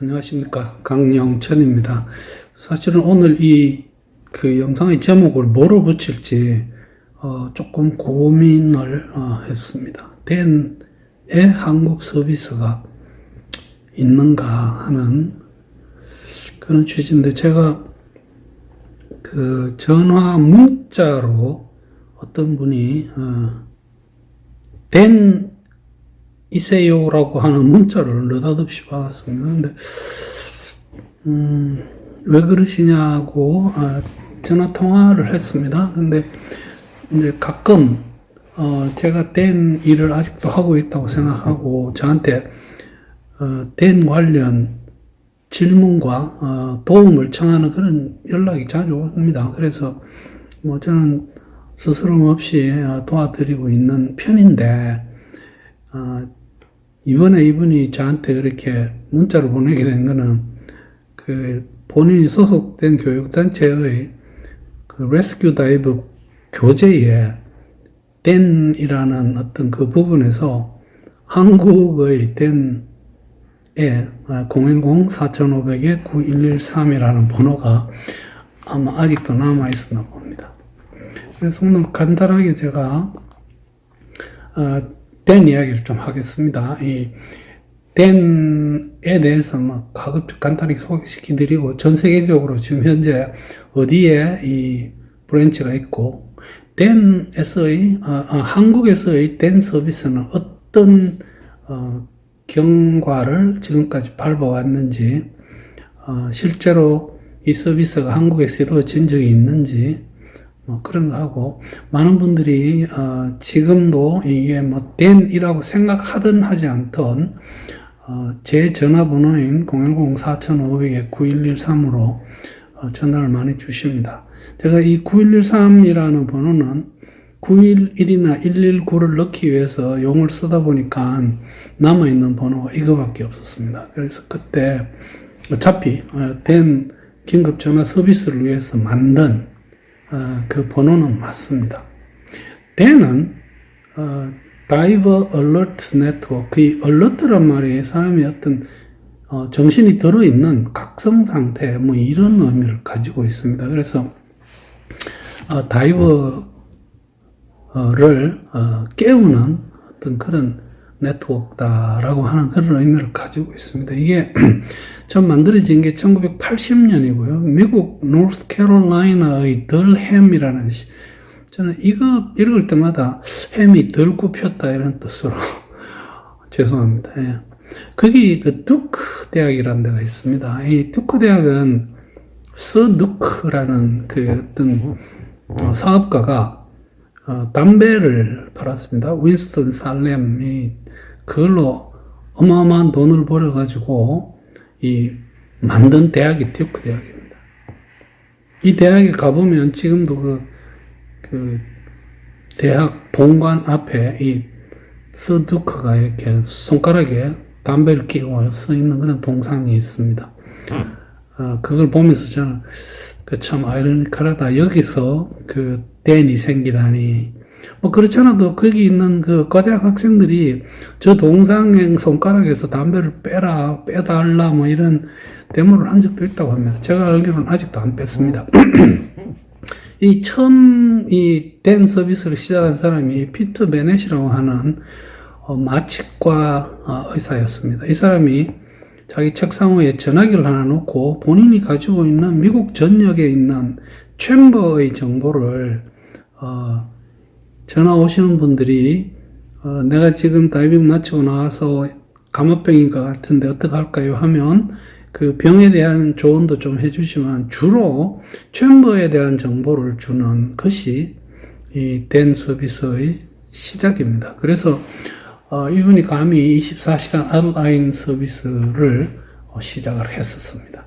안녕하십니까 강영천입니다. 사실은 오늘 이 그 영상의 제목을 뭐로 붙일지 어, 조금 고민을 어, 했습니다. 댄의 한국 서비스가 있는가 하는 그런 취지인데 제가 그 전화 문자로 어떤 분이 어, 댄 이세요라고 하는 문자를 느닷없이 받았습니다. 근데 음, 왜 그러시냐고 아, 전화 통화를 했습니다. 근데 이제 가끔 어, 제가 댄 일을 아직도 하고 있다고 생각하고 저한테 어, 댄 관련 질문과 어, 도움을 청하는 그런 연락이 자주 옵니다. 그래서 뭐 저는 스스럼 없이 어, 도와드리고 있는 편인데 어, 이번에 이분이 저한테 그렇게 문자를 보내게 된 거는 그 본인이 소속된 교육단체의 그 레스큐 다이브 교재에 댄이라는 어떤 그 부분에서 한국의 댄에 010-4500에 9113이라는 번호가 아마 아직도 남아있었나 봅니다. 그래서 오늘 간단하게 제가 어, 댄 이야기를 좀 하겠습니다. 이 댄에 대해서 뭐 가급적 간단히 소개시켜드리고 전 세계적으로 지금 현재 어디에 이 브랜치가 있고 댄에서의 어, 어, 한국에서의 댄 서비스는 어떤 어, 경과를 지금까지 밟아왔는지 어, 실제로 이 서비스가 한국에서 이루어진 적이 있는지 뭐 그런 거 하고 많은 분들이 어, 지금도 이게 뭐 댄이라고 생각하든 하지 않던 어, 제 전화번호인 010-4500에 9113으로 어, 전화를 많이 주십니다. 제가 이 9113이라는 번호는 911이나 119를 넣기 위해서 용을 쓰다 보니까 남아있는 번호가 이거밖에 없었습니다. 그래서 그때 어차피 어, 댄 긴급 전화 서비스를 위해서 만든 어, 그 번호는 맞습니다. 댄은 어, 다이버 얼러트 네트워크, 이 얼러트란 말이 사람이 어떤 어, 정신이 들어있는 각성 상태, 뭐 이런 의미를 가지고 있습니다. 그래서 어, 다이버를 어, 깨우는 어떤 그런 네트워크다라고 하는 그런 의미를 가지고 있습니다. 이게 처음 만들어진 게 1980년이고요. 미국 노스캐롤라이나의 덜햄이라는 시, 저는 이거 읽을 때마다 햄이 덜 굽혔다 이런 뜻으로 죄송합니다. 예. 거기 그 두크 대학이라는 데가 있습니다. 이 두크 대학은 서 두크라는 그 어떤 어, 사업가가 어, 담배를 팔았습니다. 윈스턴 살렘이 그걸로 어마어마한 돈을 벌어가지고 이 만든 대학이 듀크 대학입니다. 이 대학에 가보면 지금도 그, 그 대학 본관 앞에 이 서두크가 이렇게 손가락에 담배를 끼고 서 있는 그런 동상이 있습니다. 어, 그걸 보면서 저는 그 참 아이러니컬하다. 여기서 그 댄이 생기다니. 뭐 그렇지 않아도 거기 있는 그 거대학 학생들이 저 동상의 손가락에서 담배를 빼라, 빼달라 뭐 이런 데모를 한 적도 있다고 합니다. 제가 알기로는 아직도 안 뺐습니다. 이 처음 이 댄 서비스를 시작한 사람이 피터 베넷이라고 하는 어, 마취과 어, 의사였습니다. 이 사람이 자기 책상 위에 전화기를 하나 놓고 본인이 가지고 있는 미국 전역에 있는 챔버의 정보를 어, 전화 오시는 분들이 어, 내가 지금 다이빙 마치고 나와서 감압병인 것 같은데 어떡할까요? 하면 그 병에 대한 조언도 좀 해주지만 주로 챔버에 대한 정보를 주는 것이 이댄 서비스의 시작입니다. 그래서 어, 이분이 감히 24시간 온라인 서비스를 어, 시작을 했었습니다.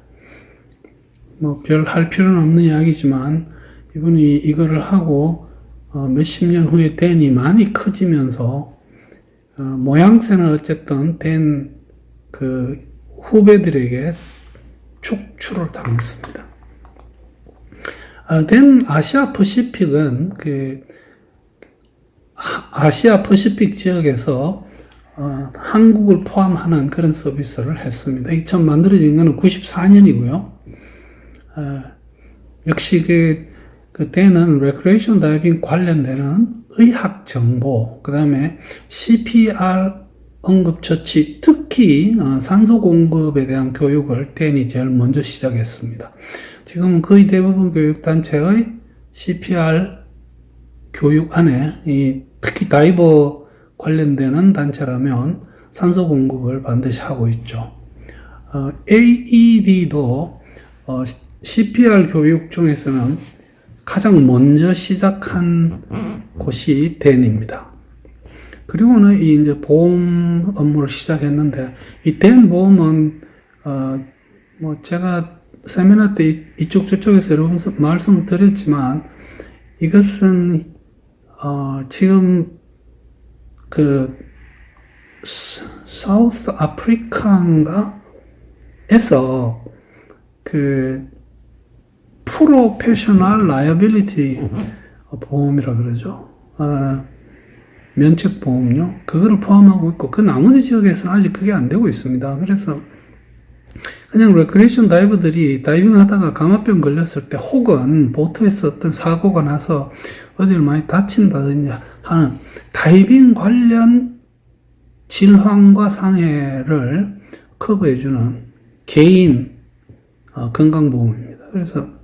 뭐 별 할 필요는 없는 이야기지만 이분이 이거를 하고 어, 몇십 년 후에 댄이 많이 커지면서 어, 모양새는 어쨌든 댄 그 후배들에게 축출을 당했습니다. 어, 댄 아시아 퍼시픽은 그 아시아 퍼시픽 지역에서 어, 한국을 포함하는 그런 서비스를 했습니다. 이 처음 만들어진 거는 94년이고요. 어, 역시 그, 그때는 레크레이션 다이빙 관련되는 의학 정보, 그 다음에 CPR 응급처치, 특히 어, 산소 공급에 대한 교육을 댄이 제일 먼저 시작했습니다. 지금은 거의 대부분 교육단체의 CPR 교육 안에 이 특히 다이버 관련되는 단체라면 산소 공급을 반드시 하고 있죠. 어, AED도 어, CPR 교육 중에서는 가장 먼저 시작한 곳이 댄입니다. 그리고는 이 이제 보험 업무를 시작했는데 이댄 보험은 어, 뭐 제가 세미나 때 이- 이쪽 저쪽에서 여러 번 말씀을 드렸지만 이것은 어, 지금 그 사- 사우스 아프리카인가 에서 그 프로페셔널 라이어빌리티 보험이라 그러죠. 어, 면책 보험료 그거를 포함하고 있고 그 나머지 지역에서는 아직 그게 안 되고 있습니다. 그래서 그냥 레크레이션 다이버들이 다이빙 하다가 감압병 걸렸을 때 혹은 보트에서 어떤 사고가 나서 어디를 많이 다친다든지 하는 다이빙 관련 질환과 상해를 커버해주는 개인 어, 건강보험입니다. 그래서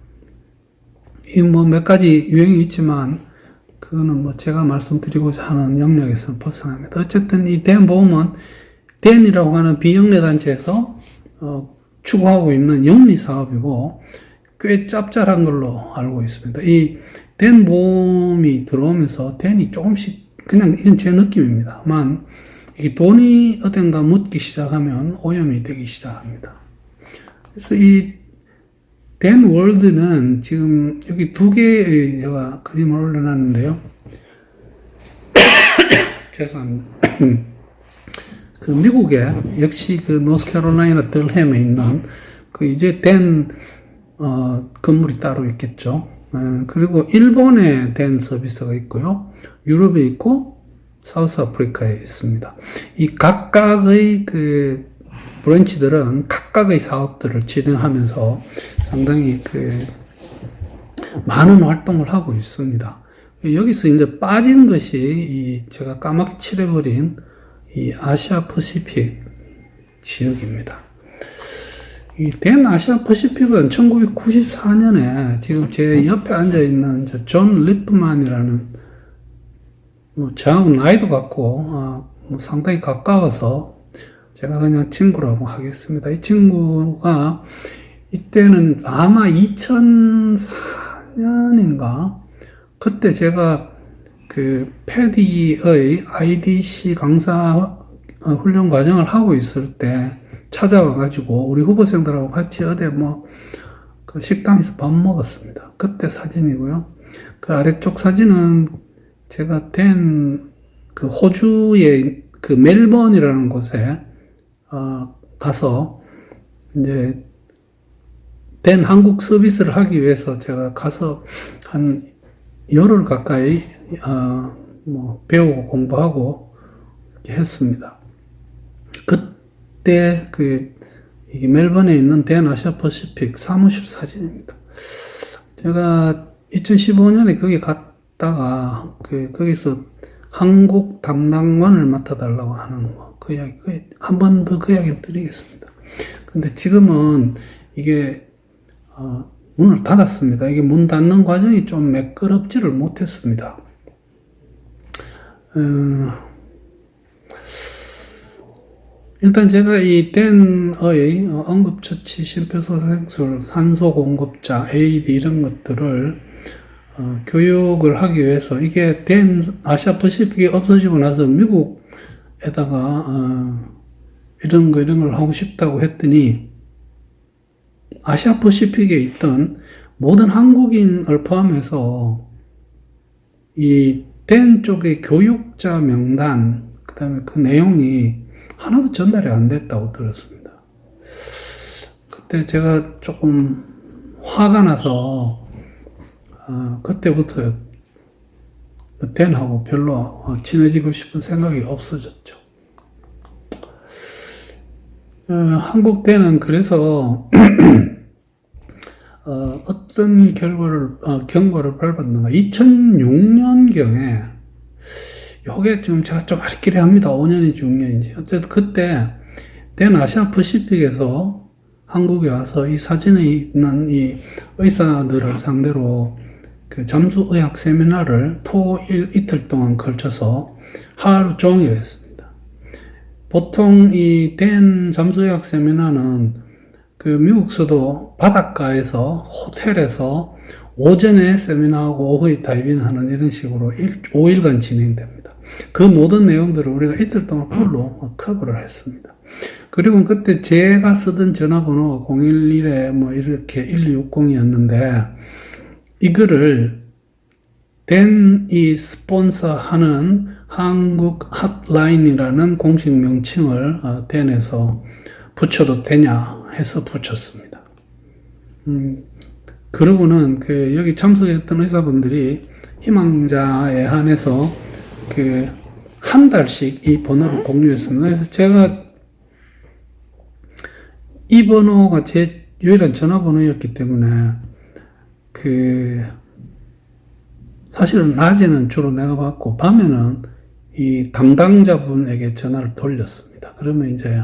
이 뭐 몇 가지 유형이 있지만 그거는 뭐 제가 말씀드리고자 하는 영역에서 벗어납니다. 어쨌든 이 댄보험은 댄이라고 하는 비영리 단체에서 어, 추구하고 있는 영리 사업이고 꽤 짭짤한 걸로 알고 있습니다. 이댄 보험이 들어오면서 댄이 조금씩 그냥 이건 제 느낌입니다만 이게 돈이 어딘가 묻기 시작하면 오염이 되기 시작합니다. 그래서 이 댄 월드는 지금 여기 두 개의 제가 그림을 올려놨는데요. 죄송합니다. 그 미국에 역시 그 노스캐롤라이나 덜햄에 있는 그 이제 댄 어, 건물이 따로 있겠죠. 에, 그리고 일본에 댄 서비스가 있고요. 유럽에 있고 사우스 아프리카에 있습니다. 이 각각의 그 브랜치들은 각각의 사업들을 진행하면서 상당히 그 많은 활동을 하고 있습니다. 여기서 이제 빠진 것이 이 제가 까맣게 칠해버린 이 아시아 퍼시픽 지역입니다. 이 댄 아시아 퍼시픽은 1994년에 지금 제 옆에 앉아 있는 존 리프만이라는 뭐 저하고 나이도 같고 어, 뭐 상당히 가까워서 제가 그냥 친구라고 하겠습니다. 이 친구가 이때는 아마 2004년인가 그때 제가 그 패디의 IDC 강사 어, 훈련 과정을 하고 있을 때 찾아와 가지고 우리 후보생들하고 같이 어디 뭐 그 식당에서 밥 먹었습니다. 그때 사진이고요. 그 아래쪽 사진은 제가 된 그 호주의 그 멜번이라는 곳에 어, 가서 이제 된 한국 서비스를 하기 위해서 제가 가서 한 열흘 가까이 어, 뭐 배우고 공부하고 했습니다. 그때 그 이게 멜번에 있는 대나시아 퍼시픽 사무실 사진입니다. 제가 2015년에 거기 갔다가 그 거기서 한국 담당관을 맡아달라고 하는 뭐 그 이야기 한 번 더 그 이야기 드리겠습니다. 근데 지금은 이게 어, 문을 닫았습니다. 이게 문 닫는 과정이 좀 매끄럽지를 못했습니다. 어, 일단 제가 이 댄의 응급처치 심폐소생술 산소 공급자 AED 이런 것들을 어, 교육을 하기 위해서 이게 댄 아시아 퍼시픽이 없어지고 나서 미국에다가 어, 이런 거 이런 걸 하고 싶다고 했더니 아시아 퍼시픽에 있던 모든 한국인을 포함해서 이댄 쪽의 교육자 명단 그 다음에 그 내용이 하나도 전달이 안 됐다고 들었습니다. 그때 제가 조금 화가 나서 어, 그때부터 댄하고 별로 어, 친해지고 싶은 생각이 없어졌죠. 어, 한국대는 그래서 어, 어떤 결과를 어, 경고를 밟았는가. 2006년경에 요게 좀 제가 좀 아리끼리 합니다. 5년인지 6년인지. 어쨌든 그때 댄 아시아 퍼시픽에서 한국에 와서 이 사진에 있는 이 의사들을 상대로 그 잠수 의학 세미나를 토일 이틀 동안 걸쳐서 하루 종일 했습니다. 보통 이 댄 잠수 의학 세미나는 그 미국서도 바닷가에서 호텔에서 오전에 세미나하고 오후에 다이빙하는 이런 식으로 일, 5일간 진행됩니다. 그 모든 내용들을 우리가 이틀 동안 풀로 커버를 했습니다. 그리고 그때 제가 쓰던 전화번호가 011에 뭐 이렇게 1260이었는데 이거를 댄이 스폰서하는 한국 핫라인이라는 공식 명칭을 어, 댄에서 붙여도 되냐 해서 붙였습니다. 음, 그러고는 그 여기 참석했던 의사분들이 희망자에 한해서 그 한 달씩 이 번호를 공유했습니다. 그래서 제가 이 번호가 제 유일한 전화번호였기 때문에 그 사실은 낮에는 주로 내가 받고 밤에는 이 담당자분에게 전화를 돌렸습니다. 그러면 이제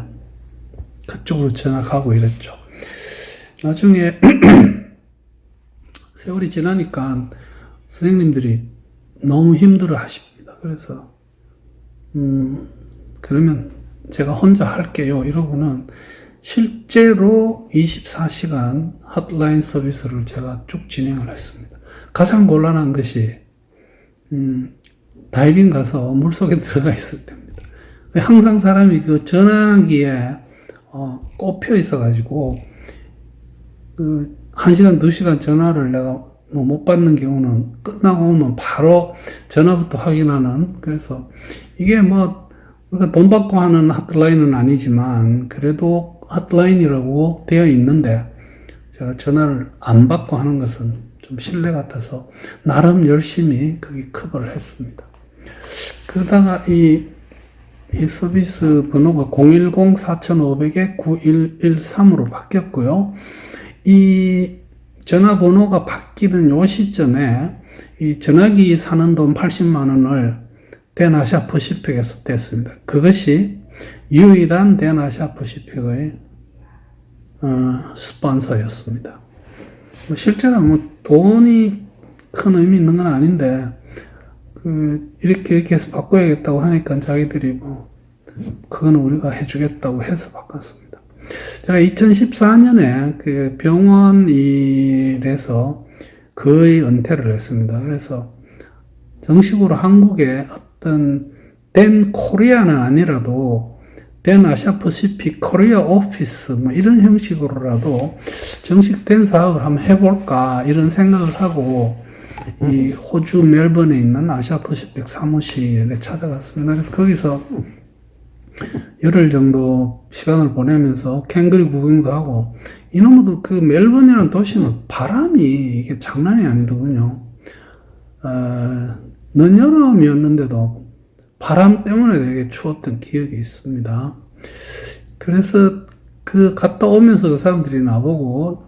그쪽으로 전화 가고 이랬죠. 나중에 세월이 지나니까 선생님들이 너무 힘들어 하십니다. 그래서 음 그러면 제가 혼자 할게요. 이러고는 실제로 24시간 핫라인 서비스를 제가 쭉 진행을 했습니다. 가장 곤란한 것이 음, 다이빙 가서 물속에 들어가 있을 때입니다. 항상 사람이 그 전화기에 어, 꼽혀 있어가지고 그 1시간, 2시간 전화를 내가 뭐 못 받는 경우는 끝나고 오면 바로 전화부터 확인하는 그래서 이게 뭐 우리가 돈 받고 하는 핫라인은 아니지만 그래도 핫라인이라고 되어 있는데 제가 전화를 안 받고 하는 것은 좀 신뢰 같아서 나름 열심히 거기 커버를 했습니다. 그러다가 이, 이 서비스 번호가 010-4500에 9113으로 바뀌었고요. 이 전화번호가 바뀌는 요 시점에 이 전화기 사는 돈 80만 원을 대나시아 퍼시픽에서 뗐습니다. 그것이 유일한 대나시아 퍼시픽의 어, 스폰서였습니다. 뭐 실제로 뭐 돈이 큰 의미 있는 건 아닌데 그 이렇게 이렇게 해서 바꿔야겠다고 하니까 자기들이 뭐 그건 우리가 해주겠다고 해서 바꿨습니다. 제가 2014년에 그 병원 일에서 거의 은퇴를 했습니다. 그래서 정식으로 한국에 어떤 댄 코리아는 아니라도 댄 아시아 퍼시픽 코리아 오피스 뭐 이런 형식으로라도 정식 된 사업을 한번 해볼까 이런 생각을 하고 이 호주 멜번에 있는 아시아 퍼시픽 사무실에 찾아갔습니다. 그래서 거기서 열흘 정도 시간을 보내면서 캥거리 구경도 하고 이놈도 그 멜번이라는 도시는 바람이 이게 장난이 아니더군요. 어, 늦여름이었는데도 바람 때문에 되게 추웠던 기억이 있습니다. 그래서 그 갔다 오면서 그 사람들이 나보고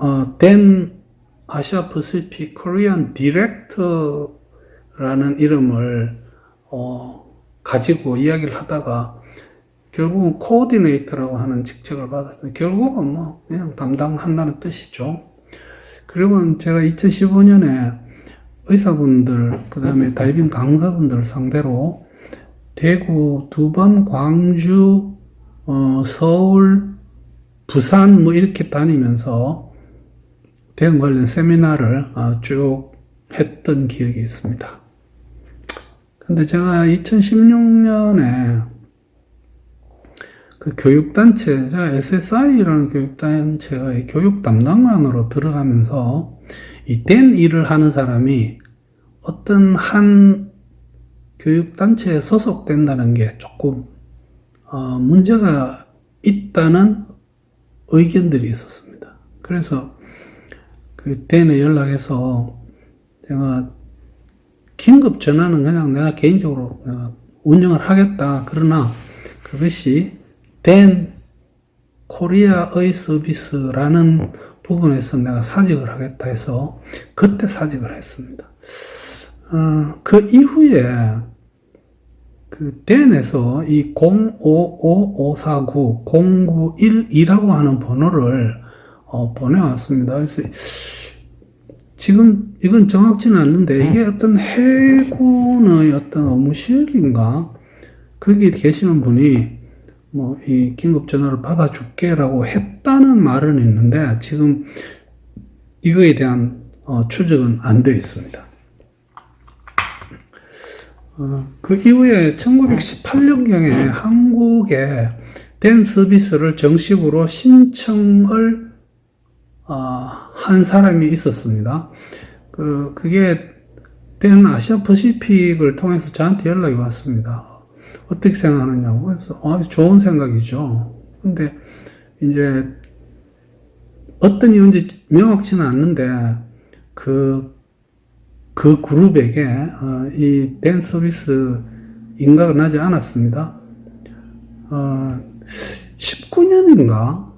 어, 댄 아시아 퍼시픽 코리안 디렉터라는 이름을 어, 가지고 이야기를 하다가 결국은 코디네이터라고 하는 직책을 받았는데 결국은 뭐 그냥 담당한다는 뜻이죠. 그리고 제가 2015년에 의사분들, 그 다음에 다이빙 강사분들 상대로 대구 두 번, 광주, 어, 서울, 부산 뭐 이렇게 다니면서 대응 관련 세미나를 어, 쭉 했던 기억이 있습니다. 근데 제가 2016년에 그 교육단체, 제가 SSI라는 교육단체의 교육 담당관으로 들어가면서 이 된 일을 하는 사람이 어떤 한 교육단체에 소속된다는 게 조금 어, 문제가 있다는 의견들이 있었습니다. 그래서 그 대에 연락해서 제가 긴급 전화는 그냥 내가 개인적으로 운영을 하겠다. 그러나 그것이 댄 코리아의 서비스라는 부분에서 내가 사직을 하겠다 해서 그때 사직을 했습니다. 어, 그 이후에 그 댄에서 이 055549 0912라고 하는 번호를 어, 보내왔습니다. 그래서 지금 이건 정확치는 않는데 이게 어떤 해군의 어떤 업무실인가 거기 계시는 분이 뭐 이 긴급 전화를 받아줄게라고 했다는 말은 있는데 지금 이거에 대한 어, 추적은 안 되어 있습니다. 어, 그 이후에 1918년경에 한국에 댄 서비스를 정식으로 신청을 어, 한 사람이 있었습니다. 그 그게 댄 아시아 퍼시픽을 통해서 저한테 연락이 왔습니다. 어떻게 생각하느냐고 그래서 아, 좋은 생각이죠. 근데 이제 어떤 이유인지 명확치는 않는데 그, 그 그룹에게 어, 이댄 서비스 인가가 나지 않았습니다. 어, 19년인가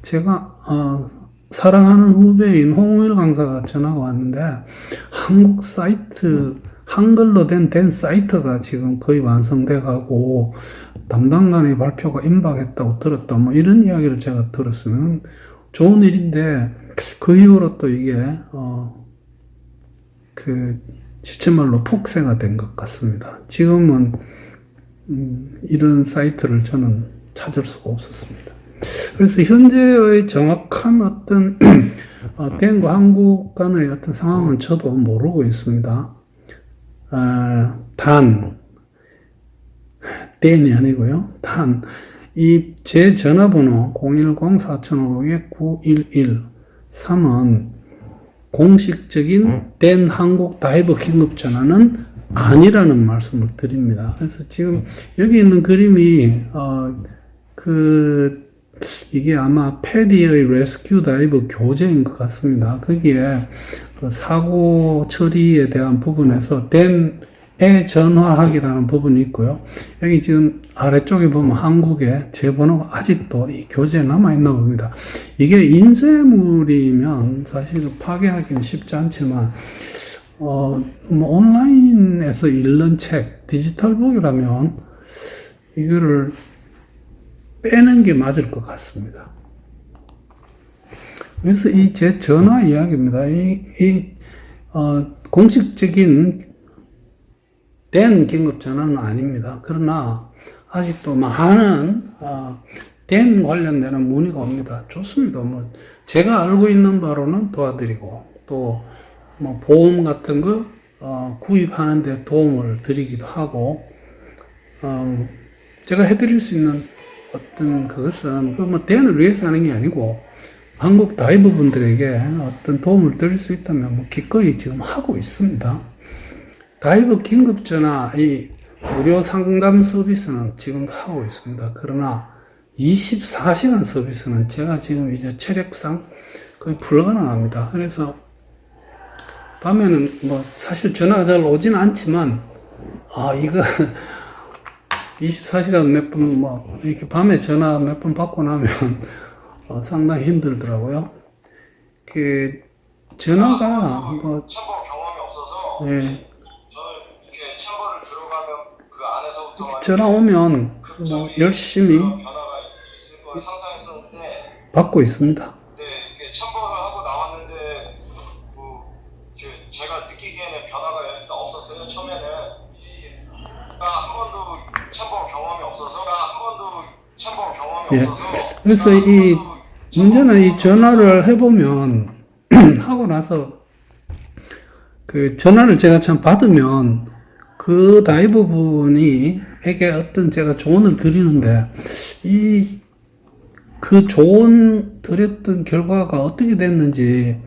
제가 어, 사랑하는 후배인 홍일 강사가 전화가 왔는데 한국 사이트 한글로 된댄 사이트가 지금 거의 완성돼 가고 담당관의 발표가 임박했다고 들었다 뭐 이런 이야기를 제가 들었으면 좋은 일인데 그 이후로 또 이게 어 그 시체말로 폭세가 된 것 같습니다. 지금은 음, 이런 사이트를 저는 찾을 수가 없었습니다. 그래서 현재의 정확한 어떤 어, 댄과 한국 간의 어떤 상황은 저도 모르고 있습니다. 어, 단, 댄이 아니고요. 단, 이 제 전화번호 010-4500-911 3은 공식적인 댄 한국 다이버 긴급 전화는 아니라는 말씀을 드립니다. 그래서 지금 여기 있는 그림이 어, 그 이게 아마 패디의 레스큐 다이버 교재인 것 같습니다. 거기에 그 사고 처리에 대한 부분에서 댄에 전화하기라는 부분이 있고요. 여기 지금 아래쪽에 보면 한국에 제 번호가 아직도 이 교재에 남아있나 봅니다. 이게 인쇄물이면 사실 파괴하기는 쉽지 않지만, 어, 뭐 온라인에서 읽는 책, 디지털북이라면 이거를 빼는 게 맞을 것 같습니다. 그래서 이 제 전화 이야기입니다. 이, 이 어, 공식적인 된 긴급 전화는 아닙니다. 그러나 아직도 많은 어, 된 관련되는 문의가 옵니다. 좋습니다. 뭐 제가 알고 있는 바로는 도와드리고 또 뭐 보험 같은 거 어, 구입하는데 도움을 드리기도 하고 어, 제가 해드릴 수 있는 어떤 그것은 그 뭐 대안을 위해서 하는 게 아니고 한국 다이버 분들에게 어떤 도움을 드릴 수 있다면 뭐 기꺼이 지금 하고 있습니다. 다이버 긴급 전화 이 무료 상담 서비스는 지금도 하고 있습니다. 그러나 24시간 서비스는 제가 지금 이제 체력상 거의 불가능합니다. 그래서 밤에는 뭐 사실 전화가 잘 오지는 않지만 아 이거 24시간 몇분뭐 이렇게 밤에 전화 몇 번 받고 나면 어, 상당히 힘들더라고요. 그 전화가 뭐 참고 경험이 없어서 예, 그 전화 오면 뭐 열심히 받고 있습니다. 네, 이렇게 참고를 하고 나왔는데 그, 그 제가 느끼기에는 변화가 일단 없었어요. 처음에는 이- 아, 한 번도 참고 경험이 없어서 아, 한 번도 참고 경험이 예. 그래서 아, 이 문제는 이 전화를 해보면 하고 나서 그 전화를 제가 참 받으면 그 다이버 분이 에게 어떤 제가 조언을 드리는데 이 그 조언 드렸던 결과가 어떻게 됐는지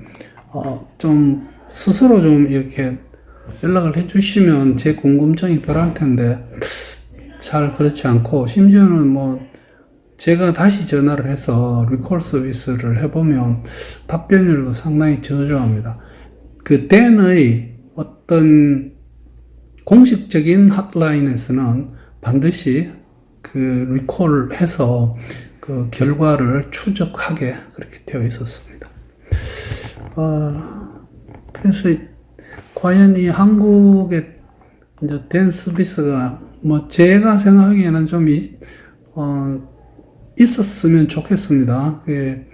어, 좀 스스로 좀 이렇게 연락을 해주시면 제 궁금증이 덜할 텐데 잘 그렇지 않고 심지어는 뭐 제가 다시 전화를 해서 리콜 서비스를 해보면 답변율도 상당히 저조합니다. 그 댄의 어떤 공식적인 핫라인에서는 반드시 그 리콜해서 그 결과를 추적하게 그렇게 되어 있었습니다. 어, 그래서 이- 과연 이 한국의 이제 댄스 서비스가 뭐 제가 생각하기에는 좀 이- 어, 있었으면 좋겠습니다. 그게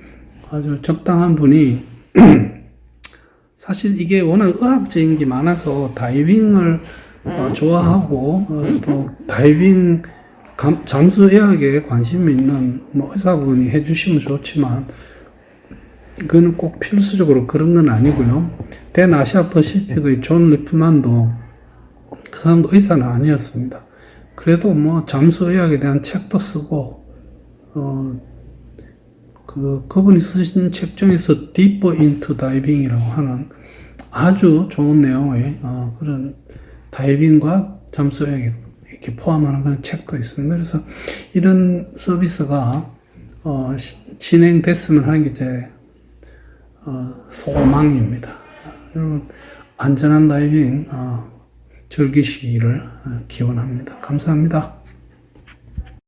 아주 적당한 분이 사실 이게 워낙 의학적인 게 많아서 다이빙을 어, 좋아하고 어, 또 다이빙 감- 잠수 의학에 관심이 있는 뭐 의사분이 해주시면 좋지만 그거는 꼭 필수적으로 그런 건 아니고요. 댄 아시아 퍼시픽의 존 리프만도 그 사람도 의사는 아니었습니다. 그래도 뭐 잠수의학에 대한 책도 쓰고 어, 그 그분이 쓰신 책 중에서 Deeper into Diving이라고 하는 아주 좋은 내용의 어, 그런 다이빙과 잠수의학에 이렇게 포함하는 그런 책도 있습니다. 그래서 이런 서비스가 어, 시- 진행됐으면 하는 게 제 어, 소망입니다. 여러분 안전한 다이빙 어, 즐기시기를 어, 기원합니다. 감사합니다.